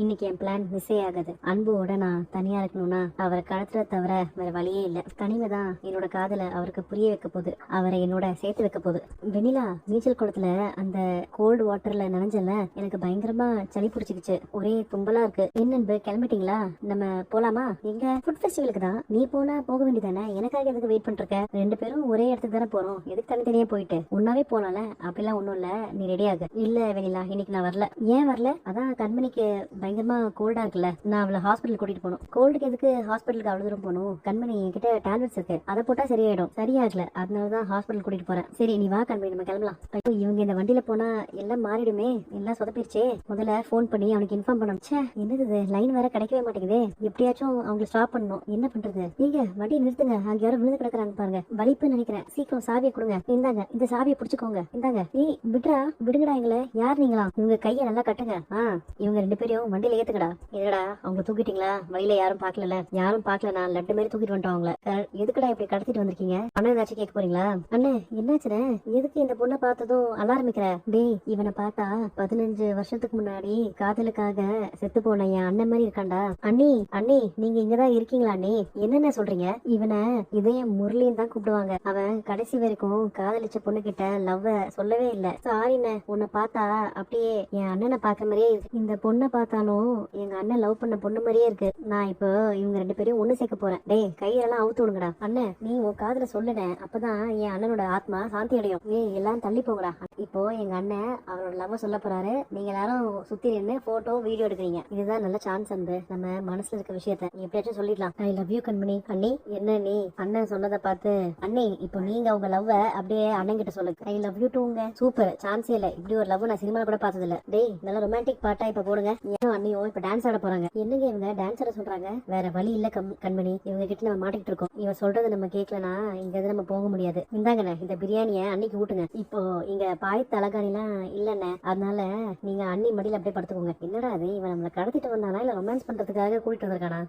இன்னைக்கு என் பிளான் மிஸ்ஸே ஆகுது அன்போட நான் தனியா இருக்கணும்னா அவரை கடத்துற தவிர வேற வழியே இல்ல. தனிமை தான் என்னோட காதல அவருக்கு புரிய வைக்க போகுது. அவரை என்னோட சேர்த்து வைக்க போகுது. வெண்ணிலா நீச்சல் குளத்துல அந்த கோல்டு வாட்டர்ல நனைஞ்சல எனக்கு பயங்கரமா சளி பிடிச்சிக்கிச்சு. ஒரே தும்பலா இருக்கு. என்னன்பு கிளம்பிட்டீங்களா? நம்ம போலாமா? எங்க? ஃபுட் ஃபெஸ்டிவலுக்கு தான். நீ போனா போக வேண்டியதானே எனக்காக எதுக்கு வெயிட் பண்ணிட்டு ரெண்டு பேரும் ஒரே இடத்துக்கு தானே போறோம். எதுக்கு தனித்தனியா போயிட்டு? ஒன்னாவே போலாம்ல. அப்படிலாம் ஒண்ணும் இல்ல. நீ ரெடி ஆகு. இல்ல வெண்ணிலா இன்னைக்கு நான் வரல. ஏன் வரல? அதான் கண்மணிக்கு பயங்கரமா கோல்டா இருக்குல்ல. நான் அவளை ஹாஸ்பிட்டல் கூட்டிட்டு போகணும். கோல்டுக்கு எதுக்கு ஹாஸ்பிட்டலுக்கு அவ்வளவு தூரம் போகணும்? கண்மணி என்கிட்ட டேப்லெட்ஸ் இருக்கு. அதை போட்டா சரியாயிடும். சரியாகல. அதனாலதான் ஹாஸ்பிட்டல் கூட்டிட்டு போறேன். சரி நீ வா கண்மணி நம்ம கிளம்பலாம். ஐயோ, இவங்க இந்த வண்டியில போனா எல்லாம் மாறிடுமே. எல்லாம் சொதப்பிடுச்சே. முதல்ல ஃபோன் பண்ணி அவனுக்கு இன்ஃபார்ம் பண்ணணும். ச்சே என்னது இது? லைன் வேற கிடைக்கவே மாட்டேங்குது. எப்படியாச்சும் அவங்களை ஸ்டாப் பண்ணணும். என்ன பண்றது? நீங்க வண்டியை நிறுத்துங்க. அங்க யாரும் விழுந்து கிடக்குறாங்க பாருங்க. வலிப்புன்னு நினைக்கிறேன். சீக்கிரம் சாவியை கொடுங்க. இந்தாங்க. இந்த சாவியை பிடிச்சிக்கோங்க. இந்தாங்க. ஏய் விட்றா விடுங்கடா எங்களை. யார் நீங்களா இவங்க கையை நல்லா கட்டுங்க. ஆ இவங்க ரெண்டு பேரையும் வண்டியில ஏத்துக்கடா. எதுடா அவங்க தூக்கிட்டீங்களா? வழியில யாரும் பாக்கல யாரும் பாக்கல நான் லட்டு மாதிரி தூக்கிட்டு வந்துட்டோம் அவங்கள. எதுக்குடா இப்படி கடத்திட்டு வந்திருக்கீங்க? அண்ணன் ஏதாச்சும் கேட்க போறீங்களா? அண்ணே என்னாச்சுண்ணே எதுக்கு இந்த பொண்ணை பார்த்ததும் அலாரமிக்கிற டேய் இவனை பார்த்தா பதினஞ்சு வருஷத்துக்கு முன்னாடி காதலுக்காக செத்து போன என் அண்ணன் மாதிரி இருக்கான்டா. அண்ணி அண்ணி நீங்க இங்கதான் இருக்கீங்களா அண்ணி? என்னென்ன சொல்றீங்க? இவனை இதயம் முரளின்னு தான் கூப்பிடுவாங்க. அவன் கடைசி வரைக்கும் காதலிச்ச பொண்ணு கிட்ட லவ்வ சொல்லவே இல்ல. சாரிண்ண உன்னை பார்த்தா அப்படியே என் அண்ணனை பார்க்க மாதிரியே இந்த பொண்ணை பார்த்தா இருந்தாலும் எங்க அண்ணன் லவ் பண்ண பொண்ணு மாதிரியே இருக்கு. நான் இப்போ இவங்க ரெண்டு பேரையும் ஒண்ணு சேர்க்க போறேன். டேய் கையெல்லாம் அவுத்து விடுங்கடா. அண்ணன் நீ உன் காதுல சொல்லுன அப்பதான் என் அண்ணனோட ஆத்மா சாந்தி அடையும். ஏய் எல்லாம் தள்ளி போங்கடா. இப்போ எங்க அண்ணன் அவரோட லவ் சொல்ல போறாரு. நீங்க எல்லாரும் சுத்தி நின்று போட்டோ வீடியோ எடுக்கிறீங்க. இதுதான் நல்ல சான்ஸ் அன்பு. நம்ம மனசுல இருக்க விஷயத்த நீ எப்படியாச்சும் சொல்லிடலாம். ஐ லவ் யூ கண்மணி. அண்ணி என்ன நீ? அண்ணன் சொன்னதை பார்த்து அண்ணி இப்போ நீங்க உங்க லவ் அப்படியே அண்ணன் கிட்ட சொல்லுங்க ஐ லவ் யூ டூங்க சூப்பர். சான்ஸே இல்ல. இப்படி ஒரு லவ் நான் சினிமா கூட பார்த்தது இல்ல டேய் நல்ல ரொமான்டிக் பாட்டா இப்ப போடுங்க. ஏன் அண்ணியும் இப்ப டான்ஸ் ஆட போறாங்க. என்னங்க இவங்க டான்ஸ் ஆட சொல்றாங்க? வேற வழி இல்ல கண்மணி. இவங்க கிட்ட நம்ம மாட்டிக்கிட்டு இருக்கோம். இவன் சொல்றதை நம்ம கேட்கலனா இங்க இருந்து நம்ம போக முடியாது. இந்தாங்கண்ணே இந்த பிரியாணிய அன்னைக்கு ஊட்டுங்க. இப்போ இங்க பாய் தலகாணிலாம் இல்லண்ணே. அதனால நீங்க அண்ணி மடியில அப்படியே படுத்துக்கோங்க. என்னடா அது இவன் நம்மளை கடத்திட்டு வந்தானா? இல்ல ரொமான்ஸ் பண்றதுக்காக கூட்டிட்டு வந்திருக்கானா?